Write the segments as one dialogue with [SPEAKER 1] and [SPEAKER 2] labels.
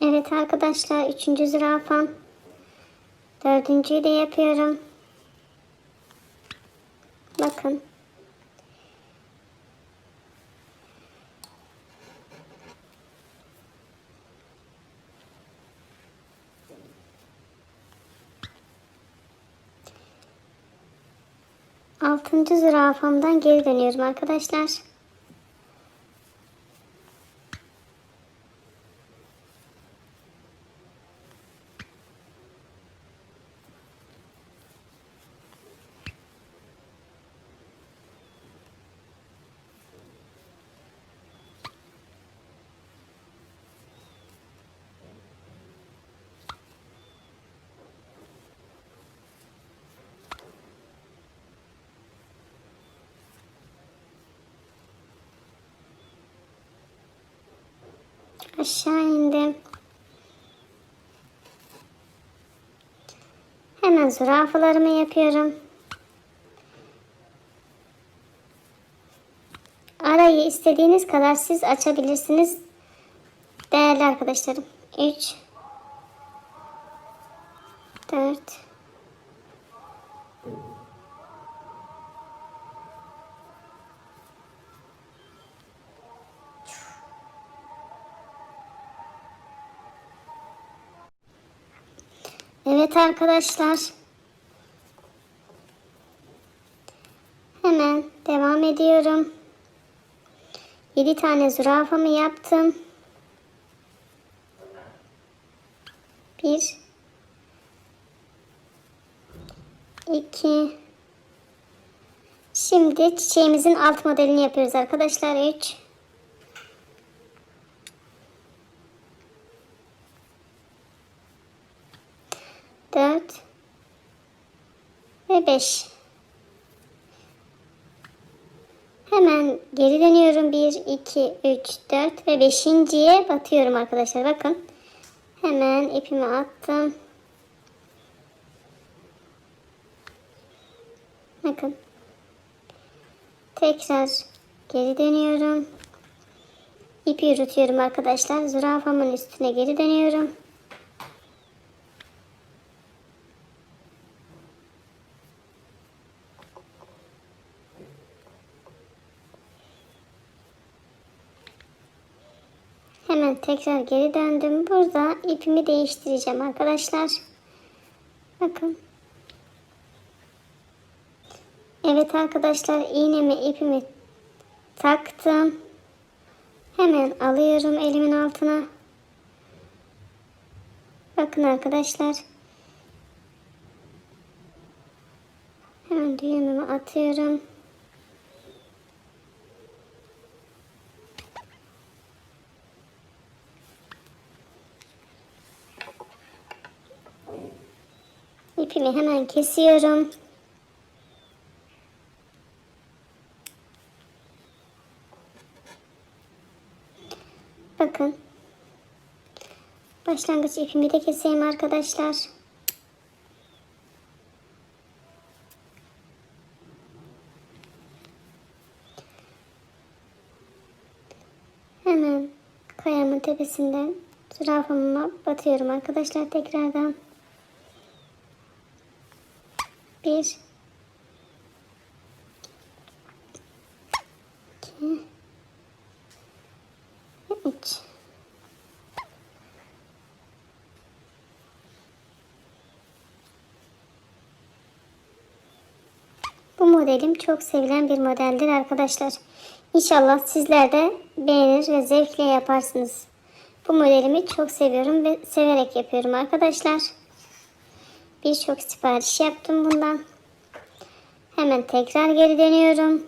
[SPEAKER 1] Evet arkadaşlar üçüncü zürafam. Dördüncüyü de yapıyorum. Bakın. Altıncı zürafamdan geri dönüyorum arkadaşlar. Aşağı indim. Hemen zürafalarımı yapıyorum. Arayı istediğiniz kadar siz açabilirsiniz. Değerli arkadaşlarım. 3 Evet arkadaşlar. Hemen devam ediyorum. 7 tane zürafamı yaptım. 1 2 Şimdi çiçeğimizin alt modelini yapıyoruz arkadaşlar. 3 4 ve 5. Hemen geri dönüyorum. 1, 2, 3, 4 ve 5.ye batıyorum arkadaşlar. Bakın. Hemen ipimi attım. Bakın. Tekrar geri dönüyorum. İpi yürütüyorum arkadaşlar. Zürafamın üstüne geri dönüyorum. Hemen tekrar geri döndüm. Burada ipimi değiştireceğim arkadaşlar. Bakın. Evet arkadaşlar iğnemi ipimi taktım. Hemen alıyorum elimin altına. Bakın arkadaşlar. Hemen düğümümü atıyorum. İpimi hemen kesiyorum. Bakın. Başlangıç ipimi de keseyim arkadaşlar. Hemen kayamın tepesinden zürafamıma batıyorum arkadaşlar tekrardan. Bir. iki, Üç. Bu modelim çok sevilen bir modeldir arkadaşlar. İnşallah sizler de beğenir ve zevkle yaparsınız. Bu modelimi çok seviyorum ve severek yapıyorum arkadaşlar. Birçok sipariş yaptım bundan. Hemen tekrar geri dönüyorum.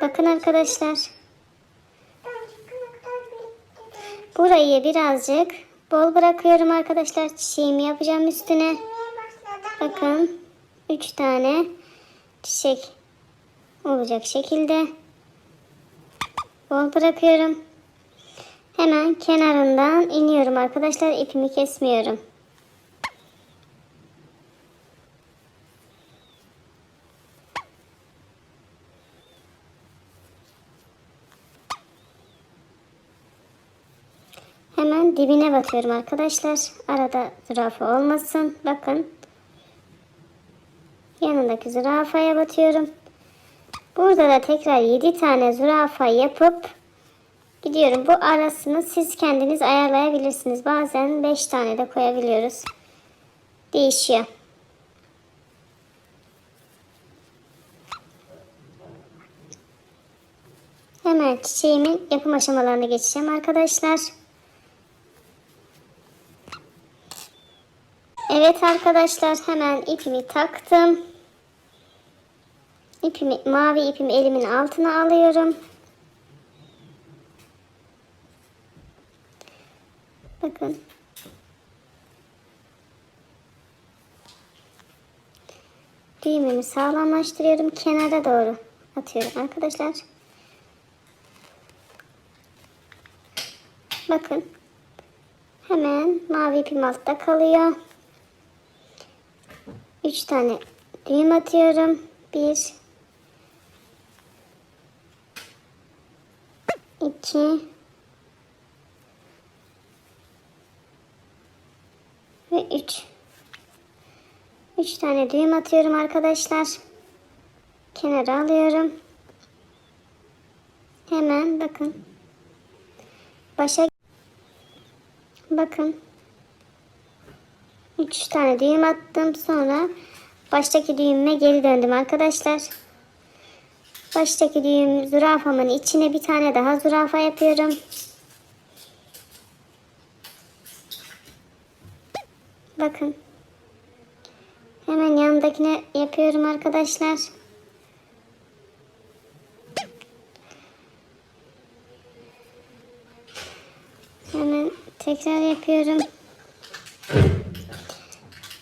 [SPEAKER 1] Bakın arkadaşlar. Burayı birazcık bol bırakıyorum arkadaşlar. Çiçeğimi yapacağım üstüne. Bakın 3 tane çiçek olacak şekilde bol bırakıyorum. Hemen kenarından iniyorum arkadaşlar. ipimi kesmiyorum. Hemen dibine batıyorum arkadaşlar. Arada zürafa olmasın. Bakın. Yanındaki zürafaya batıyorum. Burada da tekrar 7 tane zürafa yapıp gidiyorum. Bu arasını siz kendiniz ayarlayabilirsiniz. Bazen 5 tane de koyabiliyoruz. Değişiyor. Hemen çiçeğimin yapım aşamalarına geçeceğim arkadaşlar. Evet arkadaşlar hemen ipimi taktım. İpimi, mavi ipimi elimin altına alıyorum. Bakın. Düğümümü sağlamlaştırıyorum. Kenara doğru atıyorum arkadaşlar. Bakın. Hemen mavi ipim altta kalıyor. 3 tane düğüm atıyorum. 1 2 ve 3 3 tane düğüm atıyorum arkadaşlar. Kenara alıyorum. Hemen bakın. Başa bakın. 3 tane düğüm attım. Sonra baştaki düğümüme geri döndüm arkadaşlar. Baştaki düğüm zürafamın içine bir tane daha zürafa yapıyorum. Bakın. Hemen yanındakine yapıyorum arkadaşlar. Hemen tekrar yapıyorum.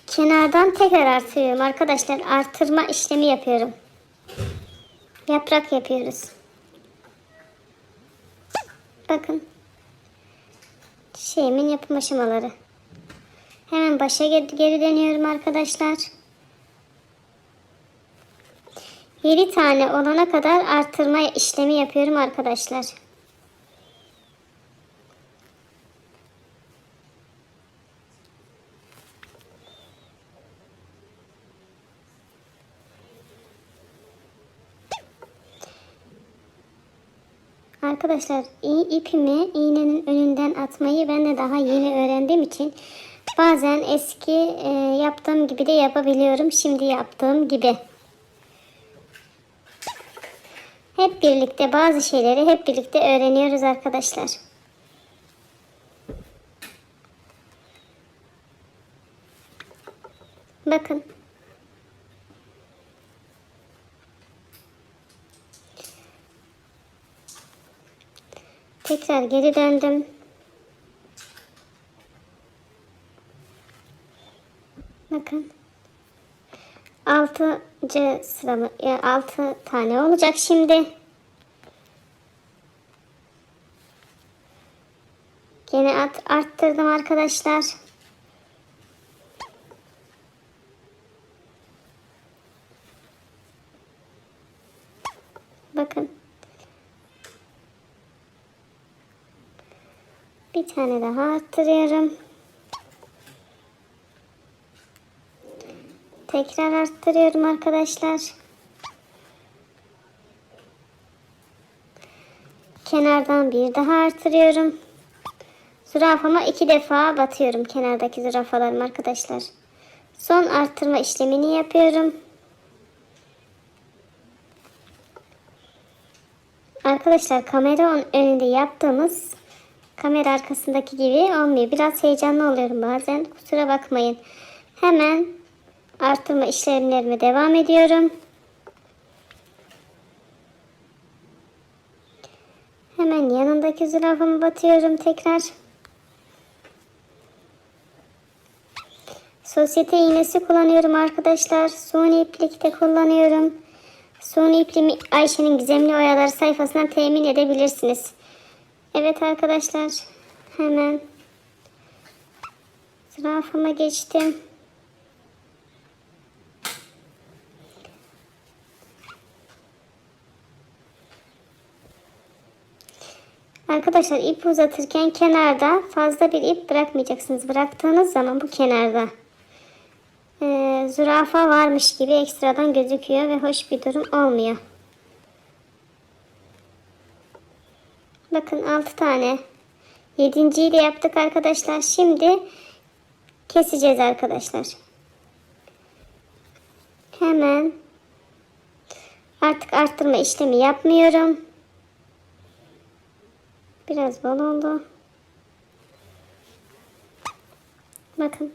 [SPEAKER 1] Kenardan tekrar artırıyorum arkadaşlar. Artırma işlemi yapıyorum. Yaprak yapıyoruz. Bakın. Şeyimin yapım aşamaları. Hemen başa geri dönüyorum arkadaşlar. 7 tane olana kadar artırma işlemi yapıyorum arkadaşlar. Arkadaşlar ipimi iğnenin önünden atmayı ben de daha yeni öğrendiğim için bazen eski e, yaptığım gibi de yapabiliyorum. Şimdi yaptığım gibi. Hep birlikte bazı şeyleri hep birlikte öğreniyoruz arkadaşlar. Bakın. Tekrar geri döndüm. Bakın. Altıncı sıramı, ya altı tane olacak şimdi. Gene at, arttırdım arkadaşlar. Bakın. Bir tane daha arttırıyorum. Tekrar arttırıyorum arkadaşlar. Kenardan bir daha artırıyorum. Zürafama iki defa batıyorum kenardaki zürafalarım arkadaşlar. Son arttırma işlemini yapıyorum. Arkadaşlar kamera önünde yaptığımız kamera arkasındaki gibi olmuyor. Biraz heyecanlı oluyorum bazen. Kusura bakmayın. Hemen artırma işlemlerime devam ediyorum. Hemen yanındaki zürafamı batıyorum tekrar. Sosyete iğnesi kullanıyorum arkadaşlar. Suni iplik de kullanıyorum. Suni ipliğimi Ayşe'nin Gizemli Oyaları sayfasından temin edebilirsiniz. Evet arkadaşlar. Hemen zürafama geçtim. Arkadaşlar ip uzatırken kenarda fazla bir ip bırakmayacaksınız. Bıraktığınız zaman bu kenarda e, zürafa varmış gibi ekstradan gözüküyor ve hoş bir durum olmuyor. Bakın 6 tane. Yedinciyi de yaptık arkadaşlar. Şimdi keseceğiz arkadaşlar. Hemen artık arttırma işlemi yapmıyorum. Biraz bol oldu. Bakın.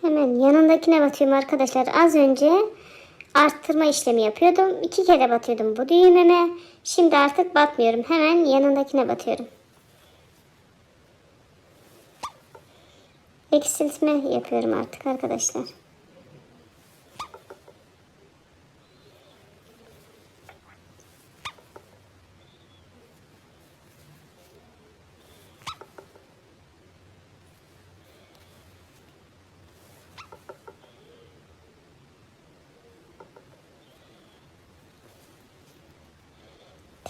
[SPEAKER 1] Hemen yanındakine batıyorum arkadaşlar. Az önce arttırma işlemi yapıyordum. İki kere batıyordum bu düğmeme. Şimdi artık batmıyorum. Hemen yanındakine batıyorum. Eksiltme yapıyorum artık arkadaşlar.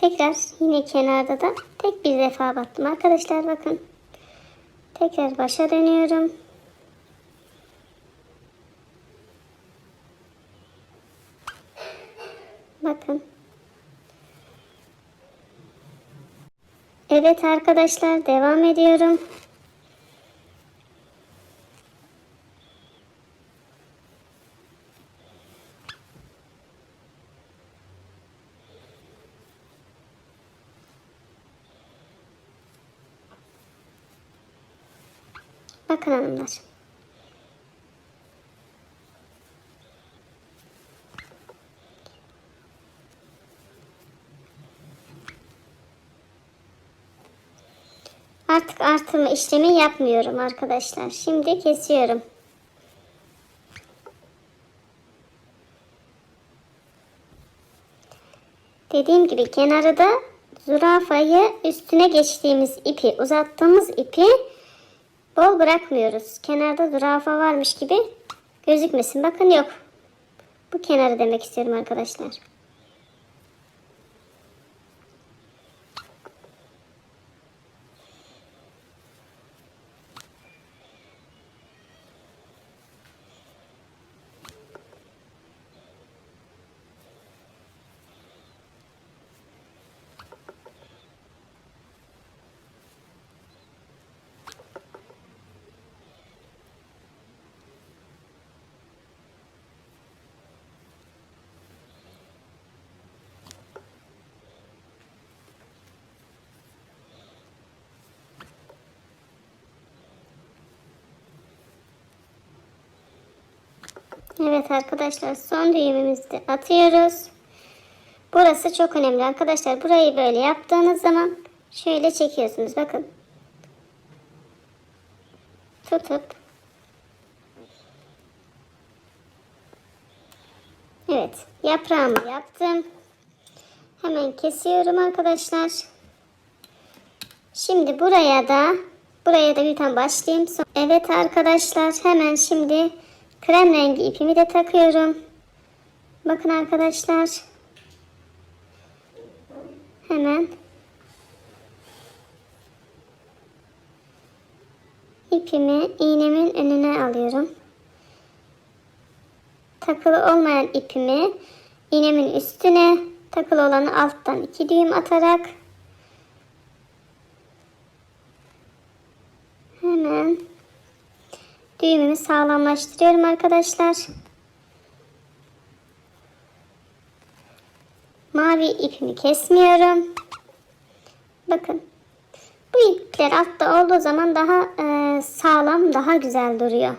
[SPEAKER 1] Tekrar yine kenarda da tek bir defa battım arkadaşlar bakın. Tekrar başa dönüyorum. Bakın. Evet arkadaşlar devam ediyorum. Bakın. Artık artırma işlemi yapmıyorum arkadaşlar. Şimdi kesiyorum. Dediğim gibi kenarı da zürafayı üstüne geçtiğimiz ipi, uzattığımız ipi bol bırakmıyoruz. Kenarda zürafa varmış gibi gözükmesin. Bakın yok. Bu kenarı demek istiyorum arkadaşlar. Evet arkadaşlar son düğümümüzü de atıyoruz. Burası çok önemli arkadaşlar. Burayı böyle yaptığınız zaman şöyle çekiyorsunuz. Bakın. Tutup Evet. Yaprağımı yaptım. Hemen kesiyorum arkadaşlar. Şimdi buraya da buraya da bir tane başlayayım. Evet arkadaşlar hemen şimdi Krem rengi ipimi de takıyorum. Bakın arkadaşlar. Hemen ipimi iğnemin önüne alıyorum. Takılı olmayan ipimi iğnemin üstüne takılı olanı alttan iki düğüm atarak hemen düğümümü sağlamlaştırıyorum arkadaşlar. Mavi ipimi kesmiyorum. Bakın. Bu ipler altta olduğu zaman daha e, sağlam, daha güzel duruyor.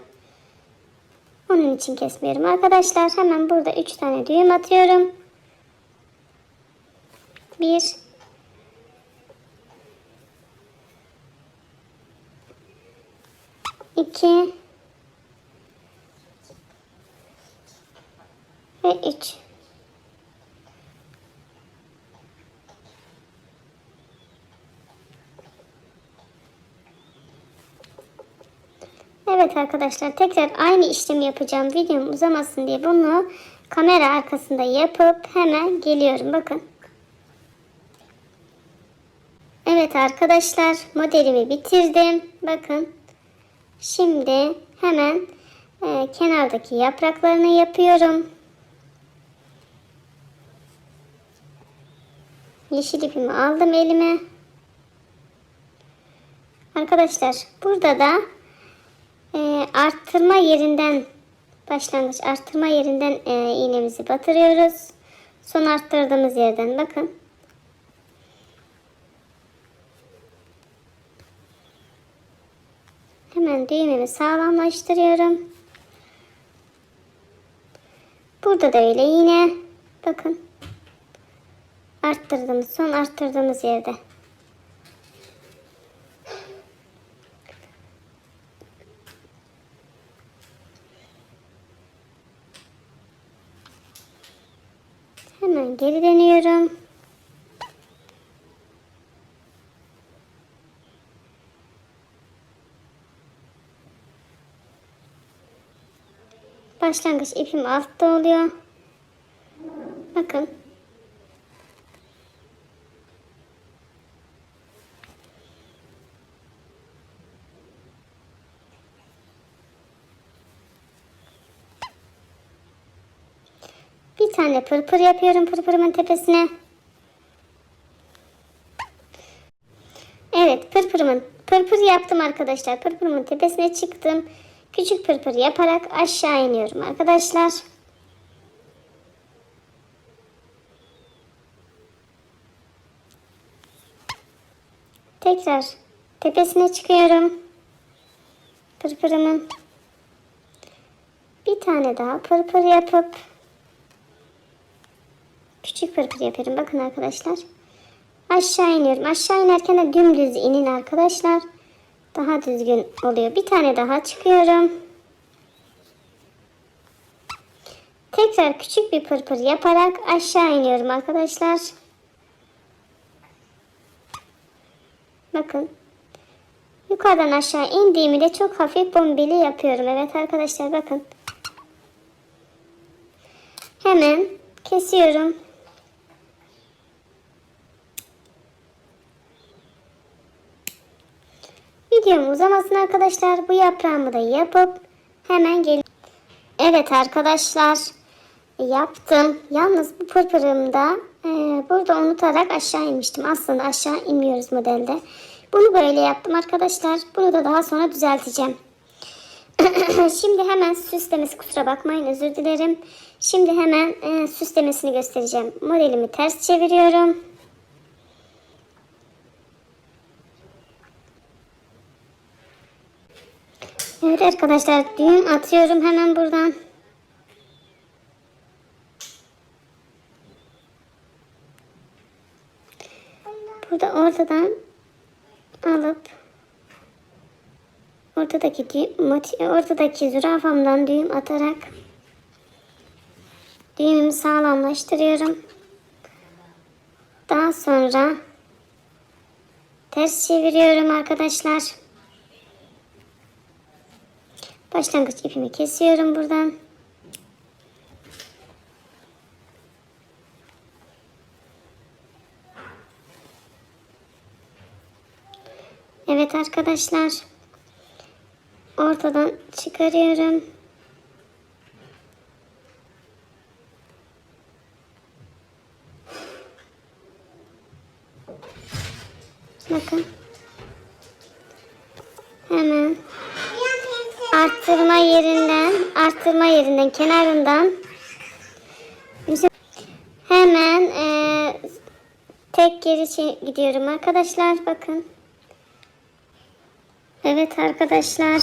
[SPEAKER 1] Onun için kesmiyorum arkadaşlar. Hemen burada 3 tane düğüm atıyorum. 1 2 3. Evet arkadaşlar tekrar aynı işlemi yapacağım. Videom uzamasın diye bunu kamera arkasında yapıp hemen geliyorum. Bakın. Evet arkadaşlar modelimi bitirdim. Bakın. Şimdi hemen e, kenardaki yapraklarını yapıyorum. Yeşil ipimi aldım elime. Arkadaşlar burada da e, arttırma yerinden başlangıç arttırma yerinden e, iğnemizi batırıyoruz. Son arttırdığımız yerden bakın. Hemen düğümümü sağlamlaştırıyorum. Burada da öyle yine bakın arttırdığımız son arttırdığımız yerde. Hemen geri dönüyorum. Başlangıç ipim altta oluyor. Bakın. Bir tane pırpır yapıyorum pırpırımın tepesine. Evet pırpırımın pırpır yaptım arkadaşlar. Pırpırımın tepesine çıktım. Küçük pırpır yaparak aşağı iniyorum arkadaşlar. Tekrar tepesine çıkıyorum. Pırpırımın bir tane daha pırpır yapıp küçük pırpır yapıyorum. Bakın arkadaşlar. Aşağı iniyorum. Aşağı inerken de dümdüz inin arkadaşlar. Daha düzgün oluyor. Bir tane daha çıkıyorum. Tekrar küçük bir pırpır yaparak aşağı iniyorum arkadaşlar. Bakın. Yukarıdan aşağı indiğimi de çok hafif bombeli yapıyorum. Evet arkadaşlar bakın. Hemen kesiyorum. Videom uzamasın arkadaşlar. Bu yaprağımı da yapıp hemen gel. Evet arkadaşlar. Yaptım. Yalnız bu pırpırımda e, burada unutarak aşağı inmiştim. Aslında aşağı inmiyoruz modelde. Bunu böyle yaptım arkadaşlar. Bunu da daha sonra düzelteceğim. Şimdi hemen süslemesi kusura bakmayın özür dilerim. Şimdi hemen e, süslemesini göstereceğim. Modelimi ters çeviriyorum. Evet arkadaşlar düğüm atıyorum hemen buradan. Burada ortadan alıp ortadaki ortadaki zürafamdan düğüm atarak düğümümü sağlamlaştırıyorum. Daha sonra ters çeviriyorum arkadaşlar. Başlangıç ipimi kesiyorum buradan. Evet arkadaşlar. Ortadan çıkarıyorum. Yerinden, kenarından hemen e, tek geri gidiyorum arkadaşlar. Bakın. Evet arkadaşlar.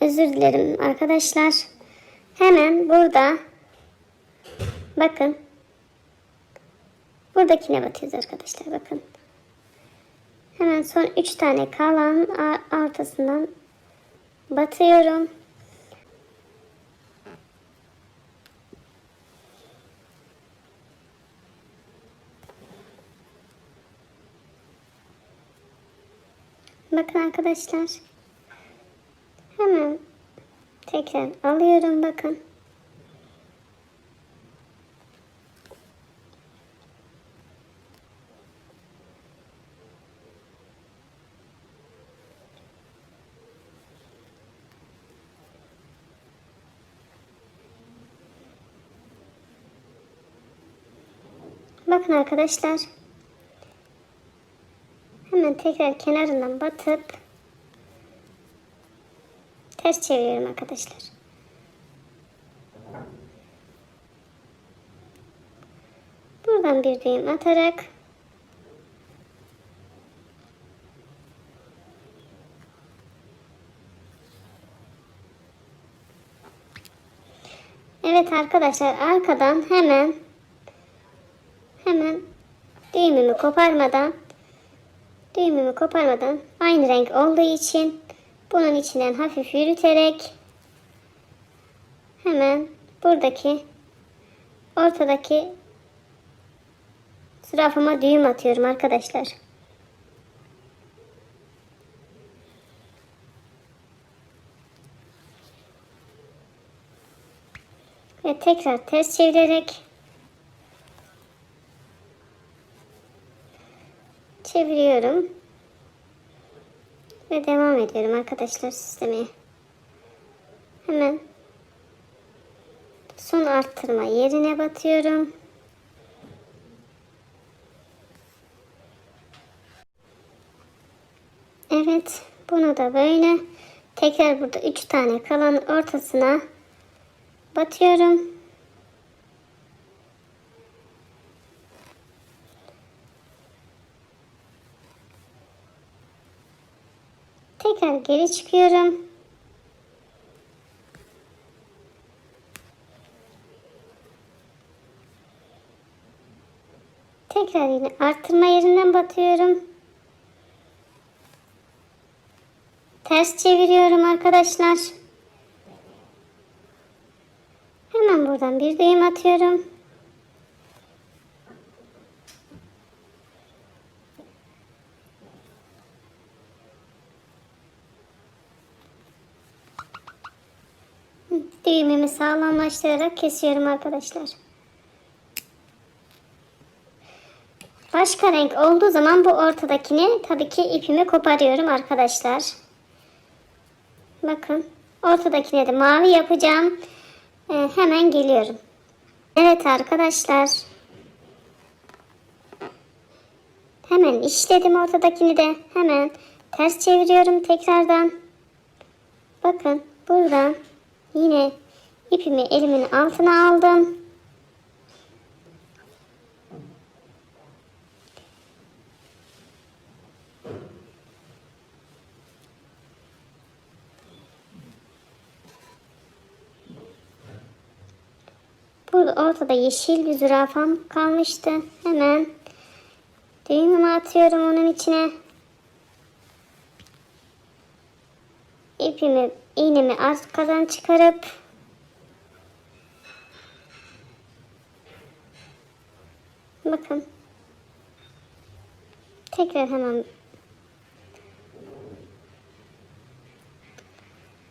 [SPEAKER 1] Özür dilerim arkadaşlar. Hemen burada bakın. Buradakine batıyoruz arkadaşlar. Bakın. Hemen son 3 tane kalan ortasından batıyorum. Bakın arkadaşlar. Hemen tekrar alıyorum bakın. Bakın arkadaşlar Hemen tekrar kenarından batıp ters çeviriyorum arkadaşlar. Buradan bir düğüm atarak Evet arkadaşlar arkadan hemen hemen düğümümü koparmadan düğümümü koparmadan aynı renk olduğu için bunun içinden hafif yürüterek hemen buradaki ortadaki zürafama düğüm atıyorum arkadaşlar. Ve tekrar ters çevirerek çeviriyorum. Ve devam ediyorum arkadaşlar süslemeye. Hemen son arttırma yerine batıyorum. Evet bunu da böyle tekrar burada 3 tane kalan ortasına batıyorum. Tekrar geri çıkıyorum. Tekrar yine arttırma yerinden batıyorum. Ters çeviriyorum arkadaşlar. Hemen buradan bir düğüm atıyorum. Düğümümü sağlamlaştırarak kesiyorum arkadaşlar. Başka renk olduğu zaman bu ortadakini tabii ki ipimi koparıyorum arkadaşlar. Bakın ortadakine de mavi yapacağım. Ee, hemen geliyorum. Evet arkadaşlar. Hemen işledim ortadakini de. Hemen ters çeviriyorum tekrardan. Bakın buradan yine ipimi elimin altına aldım. Burada ortada yeşil bir zürafam kalmıştı. Hemen düğümümü atıyorum onun içine. İpimi, iğnemi arkadan çıkarıp bakın tekrar hemen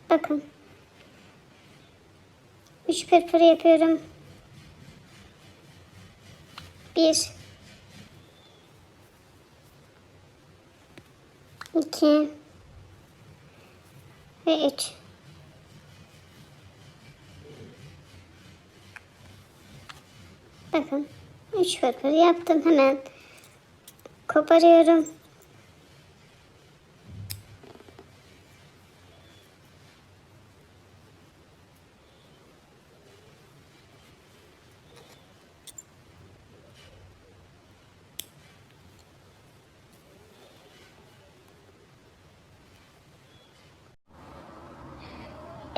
[SPEAKER 1] bakın üç pırpır yapıyorum. Bir. iki Ve üç. Bakın. Üç fırfır yaptım. Hemen koparıyorum.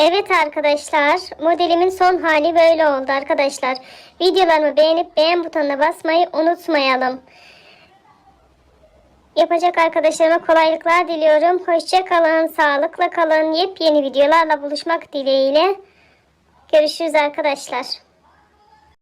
[SPEAKER 1] Evet arkadaşlar modelimin son hali böyle oldu arkadaşlar. Videolarımı beğenip beğen butonuna basmayı unutmayalım. Yapacak arkadaşlarıma kolaylıklar diliyorum. Hoşça kalın, sağlıkla kalın. Yepyeni videolarla buluşmak dileğiyle. Görüşürüz arkadaşlar.